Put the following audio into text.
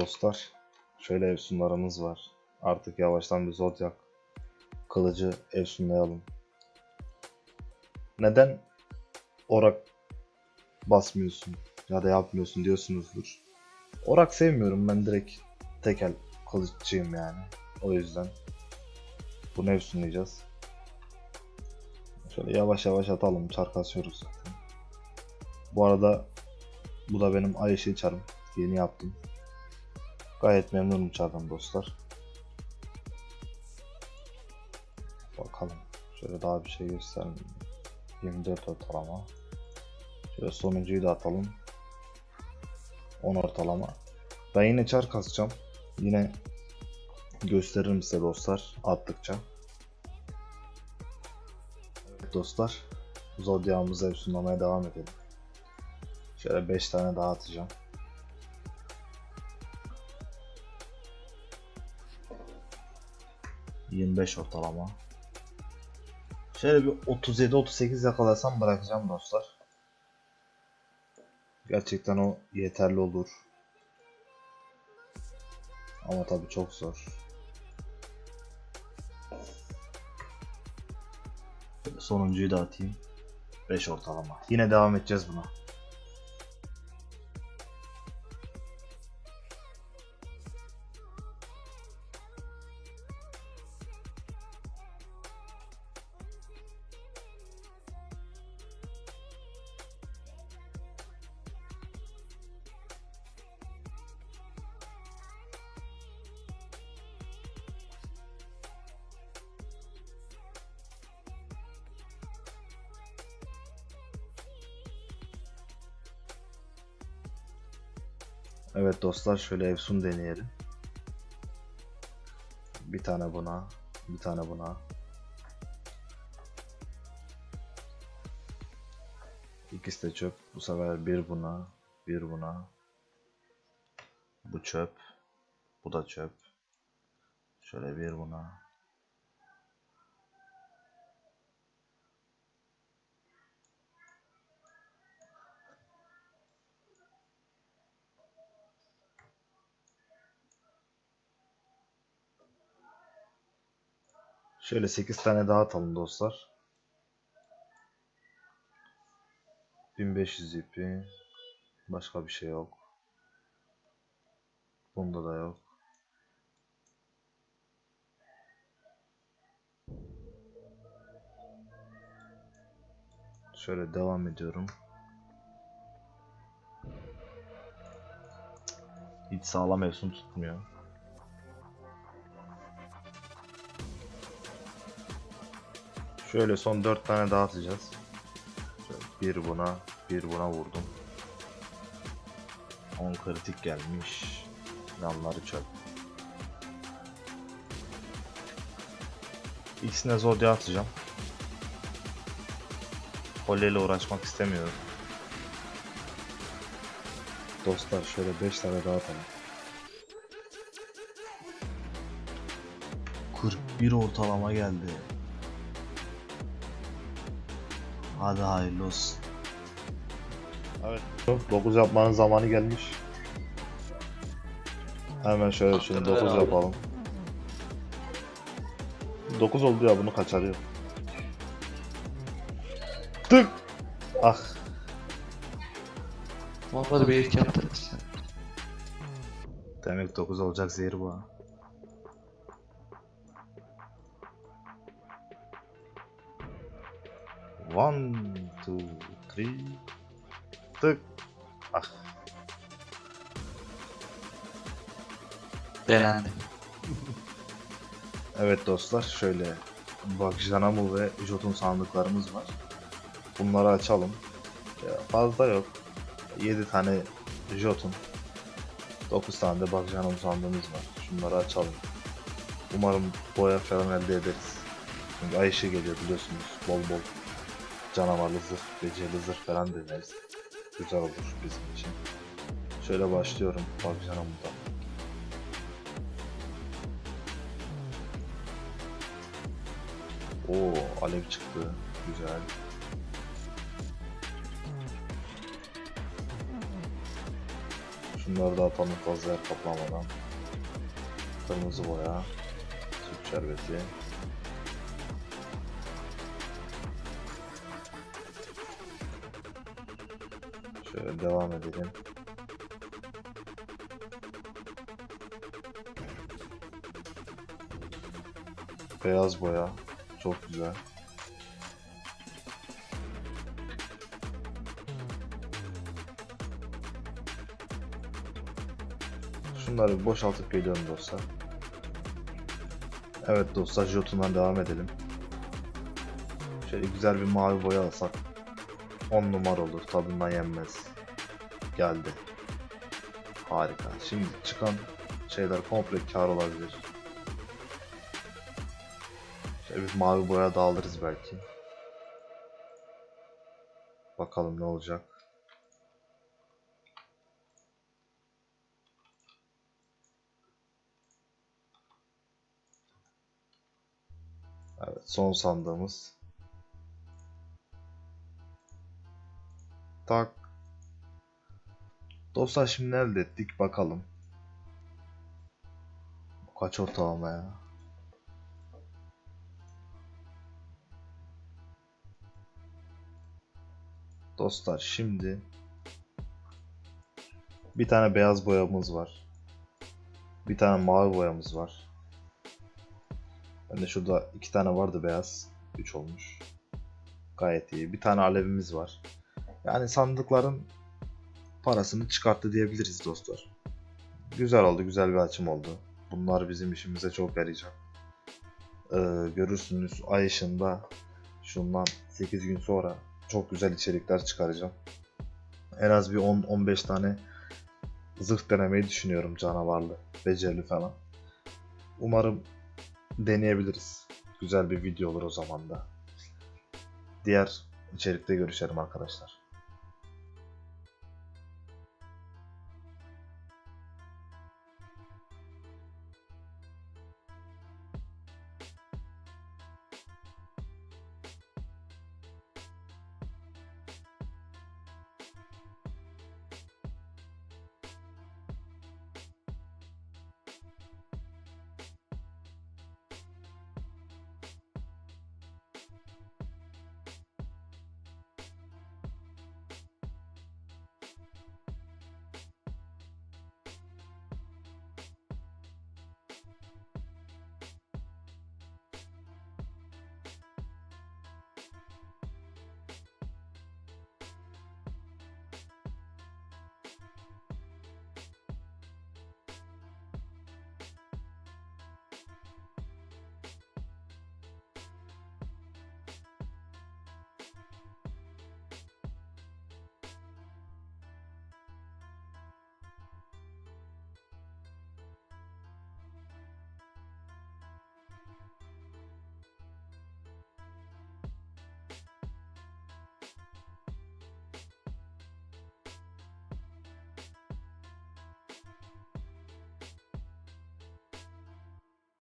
dostlar. Şöyle efsunlarımız var. Artık yavaştan bir zodyak kılıcı efsunlayalım. Neden orak basmıyorsun ya da yapmıyorsun diyorsunuzdur. Orak sevmiyorum ben direkt tekel kılıççıyım yani. O yüzden bunu efsunlayacağız. Şöyle yavaş yavaş atalım. Çark asıyoruz zaten. Bu arada bu da benim ay çarım. Yeni yaptım. Gayet memnunum çardan dostlar. Bakalım. Şöyle daha bir şey göstereyim. 24 ortalama. Şöyle sonuncuyu da atalım. 10 ortalama. Ben yine çar kasacağım. Yine gösteririm size dostlar attıkça. Evet dostlar. Zodyağımızı efsunlamaya devam edelim. Şöyle 5 tane daha atacağım. ...25 ortalama. Şöyle bir 37-38 yakalasam bırakacağım dostlar. Gerçekten o yeterli olur. Ama tabii çok zor. Sonuncuyu da atayım. 5 ortalama. Yine devam edeceğiz buna. Evet dostlar şöyle Efsun deneyelim. Bir tane buna, bir tane buna. İkisi de çöp. Bu sefer bir buna, bir buna. Bu çöp. Bu da çöp. Şöyle bir buna. Şöyle 8 tane daha atalım dostlar. 1500 ipi. Başka bir şey yok. Bunda da yok. Şöyle devam ediyorum. Hiç sağlam efsun tutmuyor. Şöyle son 4 tane daha atacağız. Bir buna, bir buna vurdum. 10 kritik gelmiş. Yanları çöp. İkisine zodya atacağım. Kolyeyle uğraşmak istemiyorum. Dostlar şöyle 5 tane daha atalım. 41 ortalama geldi. Hadi hayırlı olsun. Evet. 9 yapmanın zamanı gelmiş. Hemen şöyle şimdi Hakikaten 9 abi. yapalım. 9 oldu ya bunu kaçarıyor. Tık! Ah Onları bir ilk yaptınız. demek 9 olacak zehir bu ha. One, two, three. Tık. Ah. Denendi. Evet dostlar şöyle bak Janamu ve Jotun sandıklarımız var. Bunları açalım. Ya fazla yok. 7 tane Jotun. 9 tane de bak Janamu sandığımız var. Şunları açalım. Umarım boya falan elde ederiz. Çünkü ay ışığı geliyor biliyorsunuz. Bol bol canavarlı zırh, beceri zırh falan deneriz. Güzel olur bizim için. Şöyle başlıyorum bak Janamu'dan. Oo alev çıktı. Güzel. Şunları da atalım fazla yer kaplamadan. Kırmızı boya. Süt şerbeti. Devam edelim. Beyaz boya. Çok güzel. Şunları boşaltıp geliyorum dostlar. Evet dostlar Jotun'dan devam edelim. Şöyle güzel bir mavi boya alsak 10 numara olur tadından yenmez. Geldi. Harika. Şimdi çıkan şeyler komple kar olabilir. Şöyle bir mavi boya da alırız belki. Bakalım ne olacak. Evet, son sandığımız. Tak. Dostlar şimdi elde ettik bakalım. Kaç ortalama ya? Dostlar şimdi bir tane beyaz boyamız var. Bir tane mavi boyamız var. Ben de şurada iki tane vardı beyaz. Üç olmuş. Gayet iyi. Bir tane alevimiz var. Yani sandıkların parasını çıkarttı diyebiliriz dostlar. Güzel oldu. Güzel bir açım oldu. Bunlar bizim işimize çok yarayacak. Ee, görürsünüz ay ışığında şundan 8 gün sonra çok güzel içerikler çıkaracağım. En az bir 10-15 tane zırh denemeyi düşünüyorum canavarlı, becerili falan. Umarım deneyebiliriz. Güzel bir video olur o zaman da. Diğer içerikte görüşelim arkadaşlar.